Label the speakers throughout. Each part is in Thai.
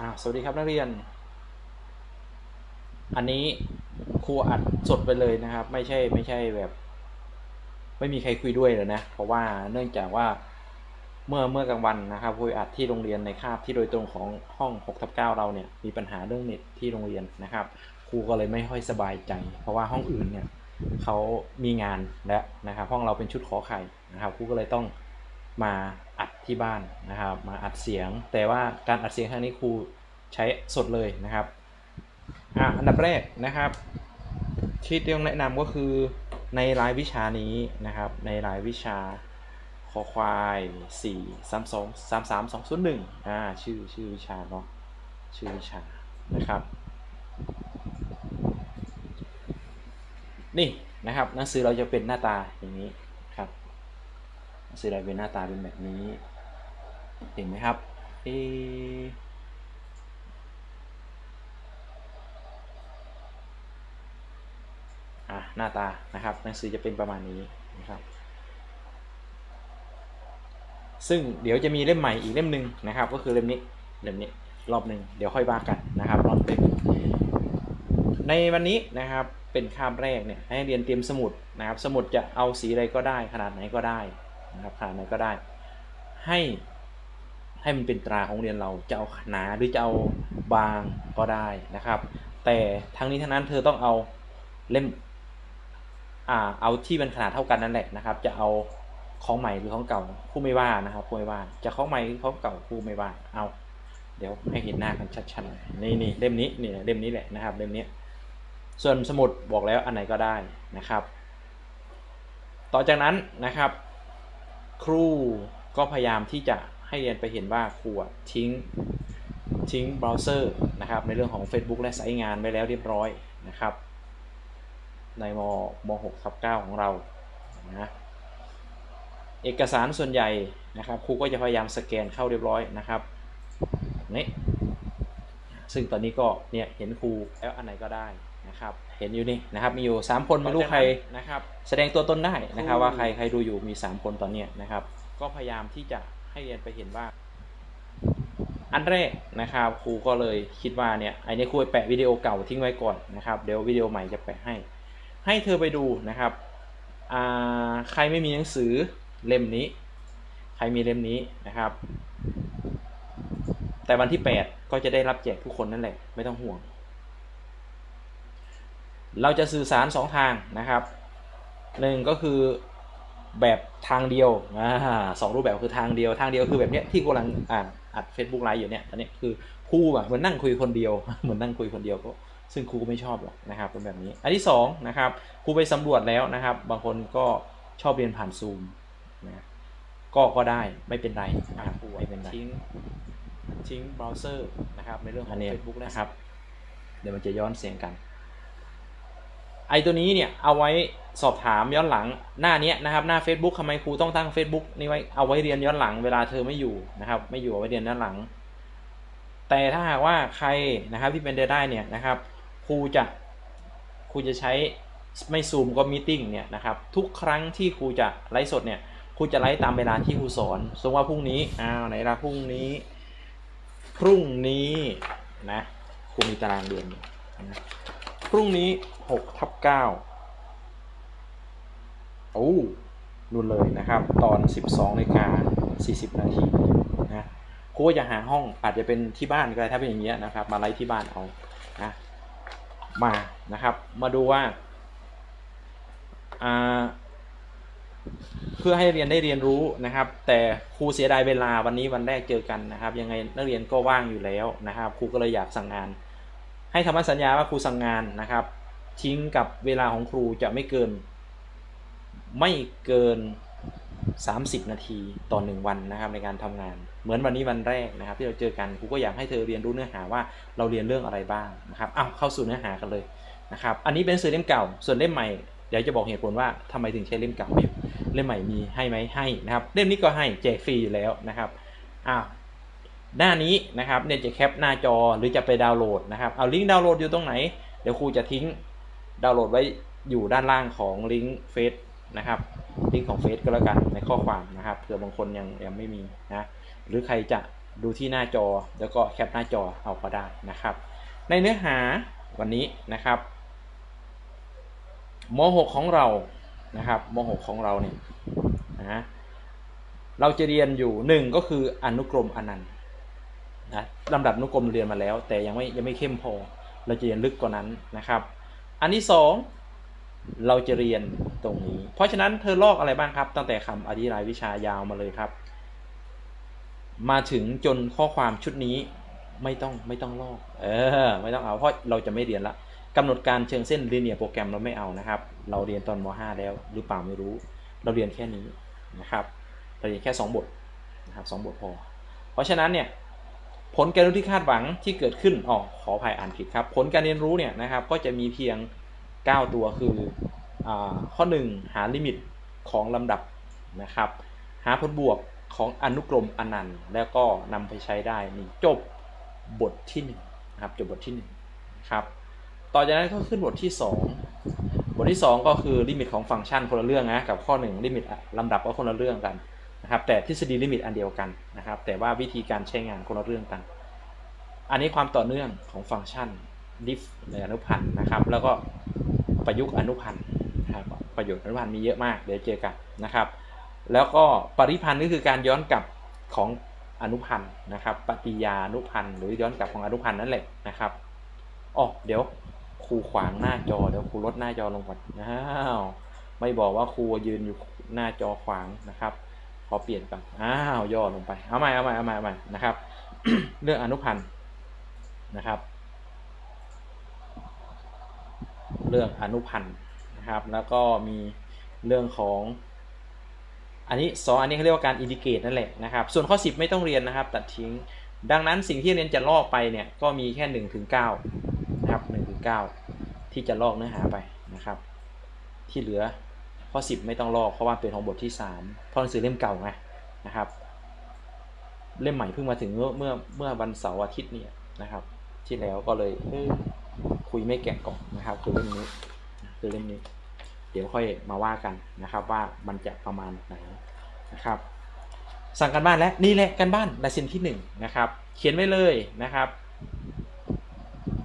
Speaker 1: อ่าสวัสดีครับนักเรียน อันนี้ครูอัดสดไปเลยนะครับ ไม่ใช่ไม่ใช่แบบ ไม่มีใครคุยด้วยเลยนะ เพราะว่าเนื่องจากว่าเมื่อเมื่อกลางวันนะครับครูอัดที่โรงเรียนในคาบที่โดยตรงของห้อง6ทับ9เราเนี่ยมีปัญหาเรื่องเน็ตที่โรงเรียนนะครับครูก็เลยไม่ค่อยสบายใจ เพราะว่าห้องอื่นเนี่ยเขามีงานและนะครับห้องเราเป็นชุดขอไข่นะครับครูก็เลยต้องมาอัด ที่บ้านนะครับ มาอัดเสียง แต่ว่าการอัดเสียงครั้งนี้ครูใช้สดเลยนะครับอะอันดับแรกนะครับ ที่ต้องแนะนำก็คือในรายวิชานี้นะครับ ในรายวิชาคอควาย4 3 2 3 3 2 0 1อ่าชื่อชื่อวิชาเนาะชื่อวิชานะครับ นี่นะครับหนังสือเราจะเป็นหน้าตาอย่างนี้ครับหนังสือเราเป็นหน้าตาเป็นแบบนี้ เห็นไหมครับเออะหน้าตานะครับหนังสือจะเป็นประมาณนี้นะครับ ซึ่งเดี๋ยวจะมีเล่มใหม่อีกเล่มหนึ่งนะครับ ก็คือเล่มนี้เล่มนี้รอบหนึ่งเดี๋ยวค่อยว่ากันนะครับรอบเล่มในวันนี้นะครับเป็นคาบแรกเนี่ยให้เรียนเตรียมสมุดนะครับ สมุดจะเอาสีอะไรก็ได้ ขนาดไหนก็ได้นะครับขนาดไหนก็ได้ ให้ ให้มันเป็นตราของเรียนเราจะเอาหนาหรือจะเอาบางก็ได้นะครับ แต่ทั้งนี้ทั้งนั้นเธอต้องเอาเล่มอ่าเอาที่มันขนาดเท่ากันนั่นแหละนะครับ จะเอาของใหม่หรือของเก่าคู่ไม่ว่านะครับคู่ไม่ว่าจะของใหม่หรือของเก่าคู่ไม่ว่าเอา เดี๋ยวให้เห็นหน้ากันชัดๆนี่นี่เล่มนี้นี่เล่มนี้แหละนะครับเล่มนี้ส่วนสมุดบอกแล้วอันไหนก็ได้นะครับ ต่อจากนั้นนะครับ ครูก็พยายามที่จะ ให้เรียนไปเห็นว่าครูทิ้งทิ้งเบราว์เซอร์นะครับในเรื่องของ Facebook และสายงานไว้แล้วเรียบร้อยนะครับในมม6ทับ9ของเรานะเอกสารส่วนใหญ่นะครับครูก็จะพยายามสแกนเข้าเรียบร้อยนะครับนี่ซึ่งตอนนี้ก็เนี่ยเห็นครูแล้วอันไหนก็ได้นะครับเห็นอยู่นี่นะครับมีอยู่ 3 คนไม่รู้ใครนะครับแสดงตัวตนได้นะครับว่าใครใครดูอยู่มี 3 คนตอนนี้นะครับก็พยายามที่จะ ให้เรียนไปเห็นว่า อันแรกนะครับครูก็เลยคิดว่าเนี่ยไอ้นี่ครูแปะวิดีโอเก่าทิ้งไว้ก่อนนะครับ เดี๋ยววิดีโอใหม่จะแปะให้ ให้เธอไปดูนะครับอ่าใครไม่มีหนังสือเล่มนี้ ใครมีเล่มนี้นะครับ แต่วันที่ 8 ก็จะได้รับแจกทุกคนนั่นแหละไม่ต้องห่วง เราจะสื่อสาร 2 ทางนะครับหนึ่งก็คือ แบบทางเดียวอ่าสองรูปแบบคือทางเดียว ทางเดียวคือแบบเนี้ยที่กำลังอ่านอัด Facebook ไลฟ์อยู่เนี่ยตอนนี้คือครูอะเหมือนนั่งคุยคนเดียวเหมือนนั่งคุยคนเดียวก็ซึ่งครูก็ไม่ชอบหรอกนะครับเป็นแบบนี้ อันที่สองนะครับครูไปสำรวจแล้วนะครับ บางคนก็ชอบเรียนผ่านซูมนะก็ก็ได้ไม่เป็นไรอ่าครูไม่เป็นไรทิ้งทิ้งเบราว์เซอร์นะครับในเรื่องของ Facebook นะครับ เดี๋ยวมันจะย้อนเสียงกัน ไอตัวนี้เนี่ยเอาไว้สอบถามย้อนหลังหน้านี้นะครับหน้า Facebook ทำไมครูต้องตั้ง Facebook นี่ไว้เอาไว้เรียนย้อนหลังเวลาเธอไม่อยู่นะครับ ไม่อยู่เอาไว้เรียนย้อนหลัง แต่ถ้าหากว่าใครนะครับที่เป็นได้เนี่ยนะครับครูจะครูจะใช้ไม่ซูมก็มีติ้งเนี่ยนะครับทุกครั้งที่ครูจะไลฟ์สดเนี่ยครูจะไลฟ์ตามเวลาที่ครูสอนสมมติว่าพรุ่งนี้อ้าวไหนละพรุ่งนี้ พรุ่งนี้นะครูมีตารางเดือนนะ พรุ่งนี้6ทับ9โอ้นู่นเลยนะครับ ตอน 12นาฬิกา40 นาทีนะครูก็จะหาห้องอาจจะเป็นที่บ้านก็ได้ถ้าเป็นอย่างเงี้ยนะครับ มาไลฟ์ที่บ้านเอานะมานะครับ มาดูว่าอ่า เพื่อให้เรียนได้เรียนรู้นะครับ แต่ครูเสียดายเวลาวันนี้วันแรกเจอกันนะครับ ยังไงนักเรียนก็ว่างอยู่แล้วนะครับครูก็เลยอยากสั่งงาน ให้คำสัญญาว่าครูสั่งงานนะครับ ทิ้งกับเวลาของครูจะไม่เกิน ไม่เกิน 30 นาทีต่อหนึ่งวันนะครับในการทำงาน เหมือนวันนี้วันแรกนะครับ ที่เราเจอกันครูก็อยากให้เธอเรียนรู้เนื้อหาว่าเราเรียนเรื่องอะไรบ้างนะครับอ้าวเข้าสู่เนื้อหากันเลยนะครับ อันนี้เป็นสื่อเล่มเก่า ส่วนเล่มใหม่เดี๋ยวจะบอกเหตุผลว่าทำไมถึงใช้เล่มเก่าอยู่เล่มใหม่มีให้ไหมให้นะครับ เล่มนี้ก็ให้แจกฟรีอยู่แล้วนะครับอ้าว หน้านี้นะครับเนี่ยจะแคปหน้าจอหรือจะไปดาวน์โหลดนะครับเอาลิงก์ดาวน์โหลดอยู่ตรงไหน เดี๋ยวครูจะทิ้งดาวน์โหลดไว้อยู่ด้านล่างของลิงก์เฟซนะครับลิงก์ของเฟซก็แล้วกันในข้อความนะครับเผื่อบางคนยังยังไม่มีนะหรือใครจะดูที่หน้าจอแล้วก็แคปหน้าจอเอาก็ได้นะครับ ในเนื้อหาวันนี้นะครับม .6 ของเรานะครับม .6 ของเราเนี่ยนะเราจะเรียนอยู่หนึ่งก็คืออนุกรมอนันต์ นะลำดับนุกรมเรียนมาแล้ว แต่ยังไม่ยังไม่เข้มพอ เราจะเรียนลึกกว่านั้นนะครับ อันที่สองเราจะเรียนตรงนี้ เพราะฉะนั้นเธอลอกอะไรบ้างครับ ตั้งแต่คำอธิบายวิชายาวมาเลยครับ มาถึงจนข้อความชุดนี้ไม่ต้องไม่ต้องลอก เออ ไม่ต้องเอาเพราะเราจะไม่เรียนละกำหนดการเชิงเส้นลีเนียโปรแกรมเราไม่เอานะครับ เราเรียนตอนม .5 แล้ว หรือเปล่าไม่รู้ เราเรียนแค่นี้นะครับ เราเรียนแค่ 2 บทนะครับสบทพอ เพราะฉะนั้นเนี่ย ผลการเรียนรู้ที่คาดหวังที่เกิดขึ้นอ๋อขออภัยอ่านผิดครับ ผลการเรียนรู้เนี่ยนะครับก็จะมีเพียง 9 ตัวคืออข้อ 1 หาลิมิตของลำดับนะครับ หาผลบวกของอนุกรมอนันต์ แล้วก็นำไปใช้ได้นี่จบบทที่1นะครับจบบทที่1นะครับต่อจากนั้นก็ขึ้นบทที่ 2 บทที่ 2 ก็คือลิมิตของฟังก์ชันคนละเรื่องนะกับข้อ 1 ลิมิตลำดับก็คนละเรื่องกัน นะครับแต่ทฤษฎีลิมิตอันเดียวกันนะครับ แต่ว่าวิธีการใช้งานคนละเรื่องกัน อันนี้ความต่อเนื่องของฟังก์ชันดิฟในอนุพันธ์นะครับ แล้วก็ประยุกต์อนุพันธ์นะครับประโยชน์อนุพันธ์มีเยอะมากเดี๋ยวเจอกันนะครับ แล้วก็ปริพันธ์ก็คือการย้อนกลับของอนุพันธ์นะครับปฏิยานุพันธ์หรือย้อนกลับของอนุพันธ์นั่นแหละนะครับอ๋อเดี๋ยวครูขวางหน้าจอเดี๋ยวครูลดหน้าจอลงก่อนอ้าวไม่บอกว่าครูยืนอยู่หน้าจอขวางนะครับ อเปลี่ยนก่อนอ้าวย่อลงไปเอาใหม่เอาใหม่เอาใหม่เอาใหม่นะครับ เรื่องอนุพันธ์นะครับ เรื่องอนุพันธ์นะครับ แล้วก็มีเรื่องของ อันนี้สองอันนี้เขาเรียกว่าการอินดิเกตนั่นแหละนะครับ ส่วนข้อ 10 ไม่ต้องเรียนนะครับ ตัดทิ้ง ดังนั้นสิ่งที่เรียนจะลอกไปเนี่ยก็มีแค่1นถึงเนะครับ1นถึงเที่จะลอกเนื้อหาไปนะครับ ที่เหลือ ข้อ 10 ไม่ต้องลอกเพราะว่าเป็นของบทที่ 3 เพราะหนังสือเล่มเก่าไงนะครับ เล่มใหม่เพิ่งมาถึงเมื่อเมื่อเมื่อวันเสาร์อาทิตย์เนี่ยนะครับ ที่แล้วก็เลยคุยไม่แกะกล่องนะครับ คือเล่มนี้คือเล่มนี้ เดี๋ยวค่อยมาว่ากันนะครับว่ามันจะประมาณไหนนะครับ สั่งกันบ้านแล้วนี่แหละกันบ้านลายเซ็นที่1นนะครับ เขียนไว้เลยนะครับ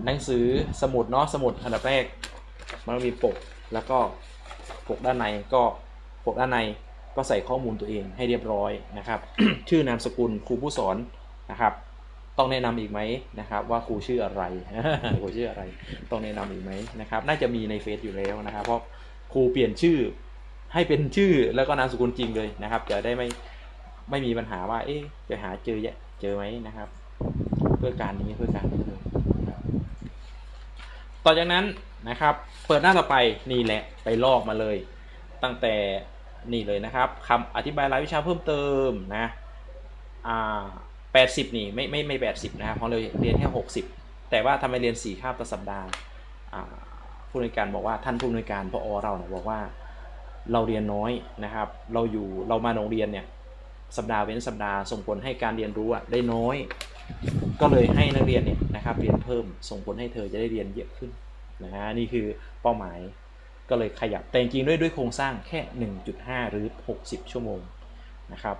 Speaker 1: หนังสือสมุดเนาะสมุดอันดับแรกมันมีปกแล้วก็ ปกด้านในก็ปกด้านในก็ใส่ข้อมูลตัวเองให้เรียบร้อยนะครับ ชื่อนามสกุลครูผู้สอนนะครับ ต้องแนะนำอีกไหมนะครับ ว่าครูชื่ออะไรครูชื่ออะไร ต้องแนะนำอีกไหมนะครับ น่าจะมีในเฟซอยู่แล้วนะครับ เพราะครูเปลี่ยนชื่อให้เป็นชื่อแล้วก็นามสกุลจริงเลยนะครับ จะได้ไม่ไม่มีปัญหาว่า เอ๊ะจะหาเจอเจอไหมนะครับ เพื่อการนี้เพื่อการนี้เลยต่อจากนั้น นะครับ เปิดหน้าต่อไปนี่แหละไปลอกมาเลย ตั้งแต่นี่เลยนะครับคำอธิบายรายวิชาเพิ่มเติมนะอ่าแปดสิบนี่ไม่ไม่ไม่แปดสิบนะครับเพราะเราเรียนแค่หกสิบแต่ว่าทำไมเรียนสี่คาบต่อสัปดาห์อ่าผู้อำนวยการบอกว่าท่านผู้อำนวยการพอเราเนี่ยบอกว่าเราเรียนน้อยนะครับ เราอยู่เรามาโรงเรียนเนี่ยสัปดาห์เว้นสัปดาห์ส่งผลให้การเรียนรู้อะได้น้อย ก็เลยให้นักเรียนเนี่ยนะครับเรียนเพิ่มส่งผลให้เธอจะได้เรียนเยอะขึ้น นะฮะนี่คือเป้าหมายก็เลยขยับแต่จริงด้วยด้วยโครงสร้างแค่ 1.5 หรือ 60 ชั่วโมงนะครับ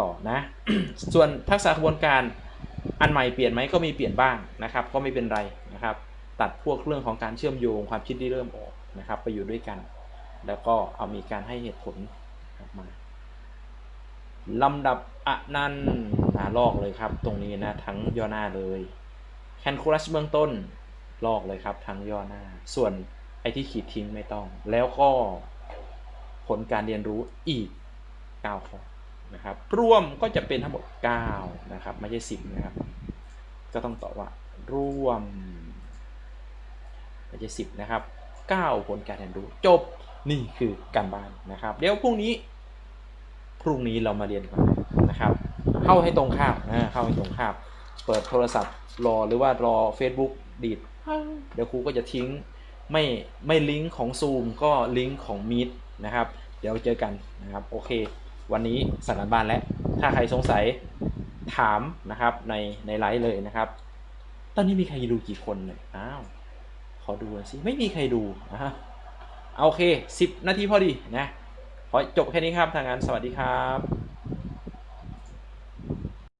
Speaker 1: ต่อนะ ส่วนทักษะกระบวนการอันใหม่เปลี่ยนไหมก็มีเปลี่ยนบ้างนะครับ ก็ไม่เป็นไรนะครับ ตัดพวกเรื่องของการเชื่อมโยงความคิดที่เริ่มออกนะครับ ไปอยู่ด้วยกัน แล้วก็เอามีการให้เหตุผลมาลำดับอนันต์ลอกเลยครับ ตรงนี้นะทั้งย่อหน้าเลยแคนคูลัสเบื้องต้น ลอกเลยครับทั้งย่อหน้า ส่วนไอ้ที่ขีดทิ้งไม่ต้อง แล้วก็ผลการเรียนรู้อีก9ข้อนะครับ รวมก็จะเป็นทั้งหมด9นะครับ ไม่ใช่10นะครับ ก็ต้องตอบว่า รวมไม่ใช่10นะครับ9ผลการเรียนรู้จบนี่คือการบ้านนะครับ เดี๋ยวพรุ่งนี้ พรุ่งนี้เรามาเรียนกันนะครับ เข้าให้ตรงข้ามนะเข้าให้ตรงข้าม เปิดโทรศัพท์รอหรือว่ารอ Facebook ดีด เดี๋ยวครูก็จะทิ้งไม่ไม่ลิงก์ของซูมก็ลิงก์ของ Meet นะครับ เดี๋ยวเจอกันนะครับ โอเค วันนี้สั่งกันบ้านแล้ว ถ้าใครสงสัยถามนะครับในในไลฟ์เลยนะครับ ตอนนี้มีใครดูกี่คนเลยอ้าวขอดูสิไม่มีใครดูนะฮะโอเค 10 นาทีพอดีนะขอจบแค่นี้ครับทางงานสวัสดีครับ